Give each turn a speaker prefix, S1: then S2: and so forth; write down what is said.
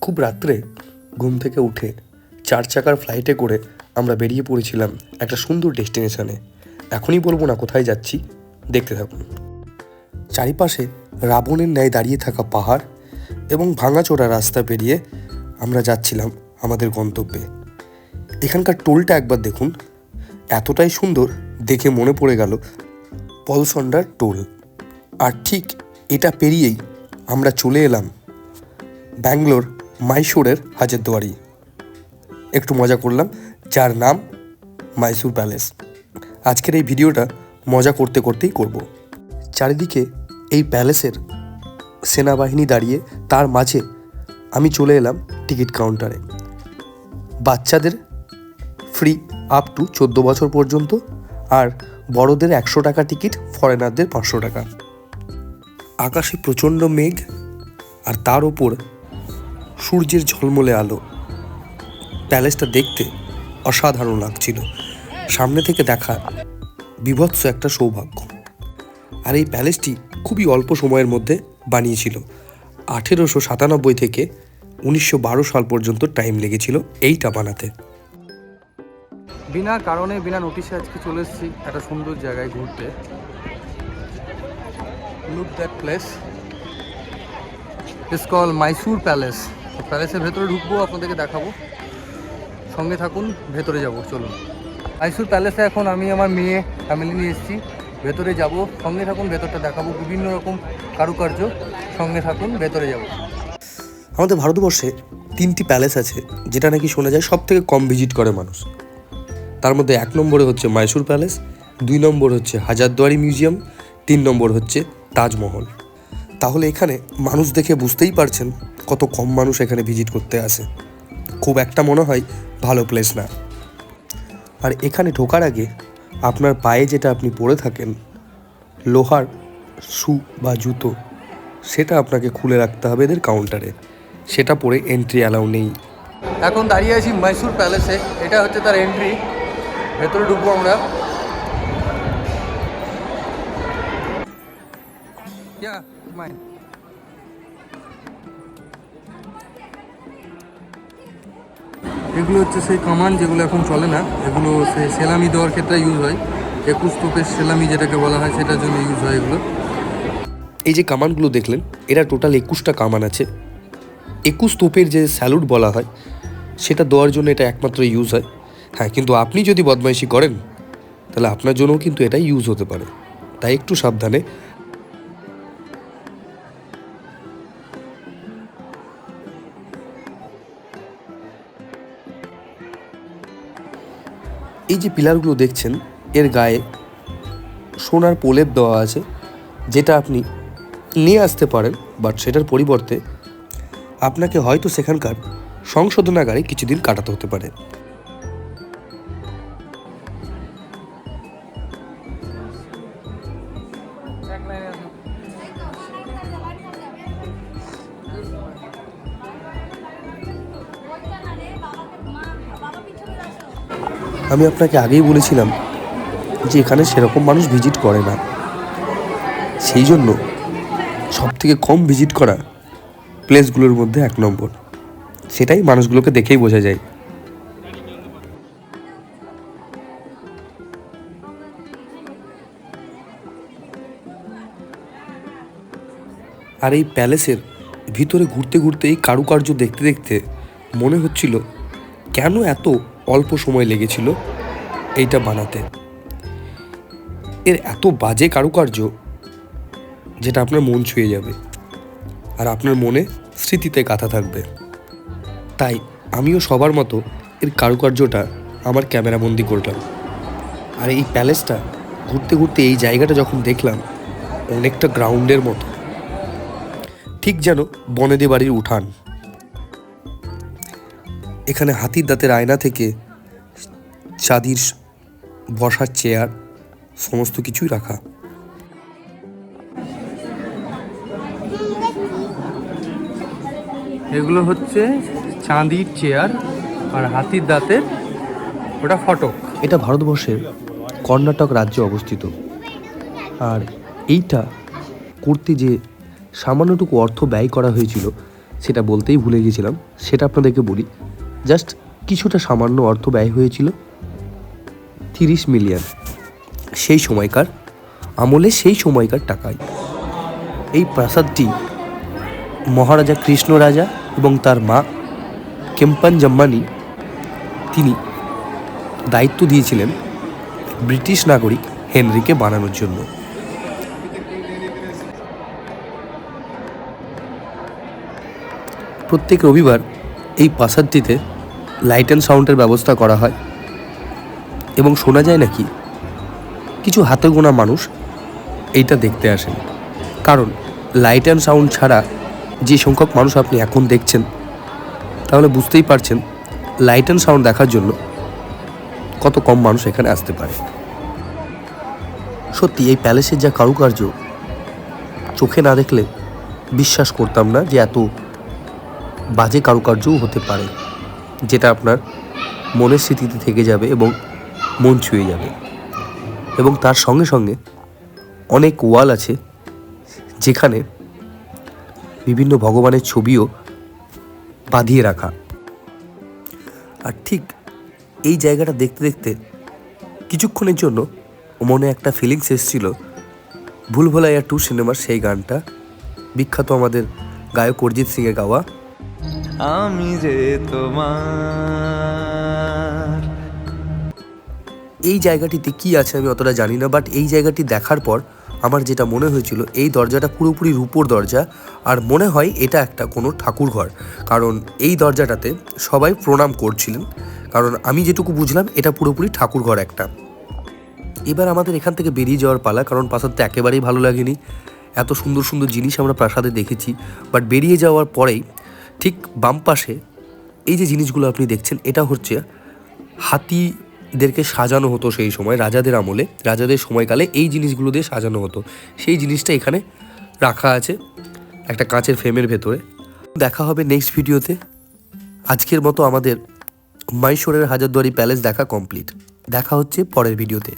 S1: খুব রাত্রে ঘুম থেকে উঠে চার চাকার ফ্লাইটে করে আমরা বেরিয়ে পড়েছিলাম একটা সুন্দর ডেস্টিনেশনে এখনই বলব না কোথায় যাচ্ছি, দেখতে থাকুন। চারিপাশে রাবণের ন্যায় দাঁড়িয়ে থাকা পাহাড় এবং ভাঙাচোরা রাস্তা পেরিয়ে আমরা যাচ্ছিলাম আমাদের গন্তব্যে। এখানকার টোলটা একবার দেখুন, এতটাই সুন্দর দেখে মনে পড়ে গেল পলসন্ডার টোল। আর ঠিক এটা পেরিয়েই আমরা চলে এলাম ব্যাঙ্গালোর মাইসোরের হাজারদুয়ারি। একটু মজা করলাম, যার নাম মাইসুর প্যালেস। আজকের এই ভিডিওটা মজা করতে করতেই করব। চারিদিকে এই প্যালেসের সেনাবাহিনী দাঁড়িয়ে, তার মাঝে আমি চলে এলাম টিকিট কাউন্টারে। বাচ্চাদের ফ্রি আপ টু চোদ্দ বছর পর্যন্ত আর বড়দের একশো টাকা টিকিট, ফরেনারদের পাঁচশো টাকা। আকাশে প্রচণ্ড মেঘ আর তার ওপর সূর্যের ঝলমলে আলো। প্যালেসটা দেখতে অসাধারণ লাগছিল। সামনে থেকে দেখা বিভৎস একটা সৌভাগ্য। আর এই প্যালেসটি খুবই অল্প সময়ের মধ্যে বানিয়েছিল। আঠেরোশো সাতানব্বই থেকে উনিশশো বারো সাল পর্যন্ত টাইম লেগেছিল এইটা বানাতে।
S2: বিনা কারণে, বিনা নোটিশে আজকে চলে এসেছি একটা সুন্দর জায়গায় ঘুরতে। Look that place is call Mysore palace প্যালেসের ভেতরে ঢুকবো, আপনাদেরকে দেখাবো। সঙ্গে থাকুন, ভেতরে যাব, চলুন। মাইসুর প্যালেসে এখন আমি আমার মেয়ে ফ্যামিলি নিয়ে এসেছি। ভেতরে যাব, সঙ্গে থাকুন, ভেতরটা দেখাবো, বিভিন্ন রকম কারুকার্য। সঙ্গে থাকুন, ভেতরে যাব।
S1: আমাদের ভারতবর্ষে তিনটি প্যালেস আছে, যেটা নাকি শোনা যায় সব থেকে কম ভিজিট করে মানুষ। তার মধ্যে এক নম্বরে হচ্ছে মাইসুর প্যালেস, দুই নম্বর হচ্ছে হাজারদুয়ারি মিউজিয়াম, তিন নম্বর হচ্ছে তাজমহল। তাহলে এখানে মানুষ দেখে বুঝতেই পারছেন কত কম মানুষ এখানে ভিজিট করতে আসে। খুব একটা মনে হয় ভালো প্লেস না। আর এখানে ঢোকার আগে আপনার পায়ে যেটা আপনি পরে থাকেন লোহার শু বা জুতো সেটা আপনাকে খুলে রাখতে হবে এদের কাউন্টারে সেটা পরে এন্ট্রি অ্যালাউ নেই।
S2: এখন দাঁড়িয়ে আছি মাইসুর প্যালেসে এটা হচ্ছে তার এন্ট্রি ভেতরে ঢুকবো আমরা। Yeah, mine. এগুলো হচ্ছে সেই কামান যেগুলো এখন চলে না। এগুলো সেই সেলামি দেওয়ার ক্ষেত্রে ইউজ হয়। একুশ তোপের সেলামি যেটাকে বলা হয় সেটার জন্য ইউজ হয় এগুলো।
S1: এই যে কামানগুলো দেখলেন এরা টোটাল একুশটা কামান আছে। একুশ তোপের যে স্যালুট বলা হয় সেটা দেওয়ার জন্য এটা একমাত্র ইউজ হয়। হ্যাঁ কিন্তু আপনি যদি বদমাইশি করেন তাহলে আপনার জন্যও কিন্তু এটা ইউজ হতে পারে। তাই একটু সাবধানে এই যে পিলারগুলো দেখছেন, এর গায়ে সোনার প্রলেপ দেওয়া আছে, যেটা আপনি নিয়ে আসতে পারেন বাট সেটার পরিবর্তে আপনাকে হয়তো সেখানকার সংশোধনাগারে কিছুদিন কাটাতে হতে পারে। আমি আপনাকে আগেই বলেছিলাম যে এখানে সেরকম মানুষ ভিজিট করে না। সেই জন্য সব থেকে কম ভিজিট করা প্লেসগুলোর মধ্যে এক নম্বর। সেটাই মানুষগুলোকে দেখেই বোঝা যায়। আর এই প্যালেসের ভিতরে ঘুরতে ঘুরতে এই কারুকার্য দেখতে দেখতে মনে হচ্ছিল, কেন এত অল্প সময় লেগেছিল এইটা বানাতে। এর এত বাজে কারুকার্য যেটা আপনার মন ছুঁয়ে যাবে আর আপনার মনে স্মৃতিতে গাথা থাকবে। তাই আমিও সবার মতো এর কারুকার্যটা আমার ক্যামেরাবন্দি করলাম। আর এই প্যালেসটা ঘুরতে ঘুরতে এই জায়গাটা যখন দেখলাম, অনেকটা গ্রাউন্ডের মতো। ঠিক যেন বনেদি বাড়ির উঠান। এখানে হাতির দাঁতের আয়না থেকে চাঁদির বসার চেয়ার সমস্ত কিছুই রাখা।
S2: এগুলো হচ্ছে চাঁদির চেয়ার আর হাতির দাঁতের ওটা ফটক।
S1: এটা ভারতবর্ষের কর্ণাটক রাজ্যে অবস্থিত। আর এইটা করতে যে সামান্যটুকু অর্থ ব্যয় করা হয়েছিল সেটা বলতেই ভুলে গেছিলাম। সেটা আপনাদেরকে বলি। জাস্ট কিছুটা সামান্য অর্থ ব্যয় হয়েছিল। তিরিশ মিলিয়ন। সেই সময়কার আমলে সেই সময়কার টাকায় এই প্রাসাদটি মহারাজা কৃষ্ণ রাজা এবং তার মা কেম্পান জাম্মানি তিনি দায়িত্ব দিয়েছিলেন ব্রিটিশ নাগরিক হেনরিকে বানানোর জন্য। প্রত্যেক রবিবার এই প্রাসাদটিতে লাইট অ্যান্ড সাউন্ডের ব্যবস্থা করা হয়। এবং শোনা যায় নাকি কিছু হাতে গোনা মানুষ এইটা দেখতে আসেন। কারণ লাইট অ্যান্ড সাউন্ড ছাড়া যে সংখ্যক মানুষ আপনি এখন দেখছেন, তাহলে বুঝতেই পারছেন লাইট অ্যান্ড সাউন্ড দেখার জন্য কত কম মানুষ এখানে আসতে পারে। সত্যি, এই প্যালেসের যা কারুকার্য, চোখে না দেখলে বিশ্বাস করতাম না যে এত বাজে কারুকার্যও হতে পারে, যেটা আপনার মনের স্মৃতিতে থেকে যাবে এবং মন ছুঁয়ে যাবে। এবং তার সঙ্গে সঙ্গে অনেক ওয়াল আছে যেখানে বিভিন্ন ভগবানের ছবিও বাঁধিয়ে রাখা। আর ঠিক এই জায়গাটা দেখতে দেখতে কিছুক্ষণের জন্য মনে একটা ফিলিংস এসেছিল। ভুলভোলাইয়া টু সিনেমার সেই গানটা, বিখ্যাত আমাদের গায়ক অরিজিৎ সিংয়ের গাওয়া
S3: আমি যে তোমার।
S1: এই জায়গাটিতে কি আছে আমি অতটা জানি না বাট এই জায়গাটি দেখার পর আমার যেটা মনে হয়েছিল, এই দরজাটা পুরোপুরি রূপোর দরজা, আর মনে হয় এটা একটা কোনো ঠাকুর ঘর কারণ এই দরজাটাতে সবাই প্রণাম করছিলেন, কারণ আমি যেটুকু বুঝলাম, এটা পুরোপুরি ঠাকুর ঘর একটা। এবার আমাদের এখান থেকে বেরিয়ে যাওয়ার পালা, কারণ প্রাসাদটা একেবারেই ভালো লাগেনি। এত সুন্দর সুন্দর জিনিস আমরা প্রাসাদে দেখেছি বাট বেরিয়ে যাওয়ার পরেই ঠিক বাম পাশে এই যে জিনিসগুলো আপনি দেখছেন, এটা হচ্ছে হাতিদেরকে সাজানো হতো সেই সময়, রাজাদের আমলে, রাজাদের সময়কালে এই জিনিসগুলো দিয়ে সাজানো হতো। সেই জিনিসটা এখানে রাখা আছে একটা কাঁচের ফ্রেমের ভেতরে। দেখা হবে নেক্সট ভিডিওতে। আজকের মতো আমাদের মাইশোরের হাজারদুয়ারি প্যালেস দেখা কমপ্লিট দেখা হচ্ছে পরের ভিডিওতে।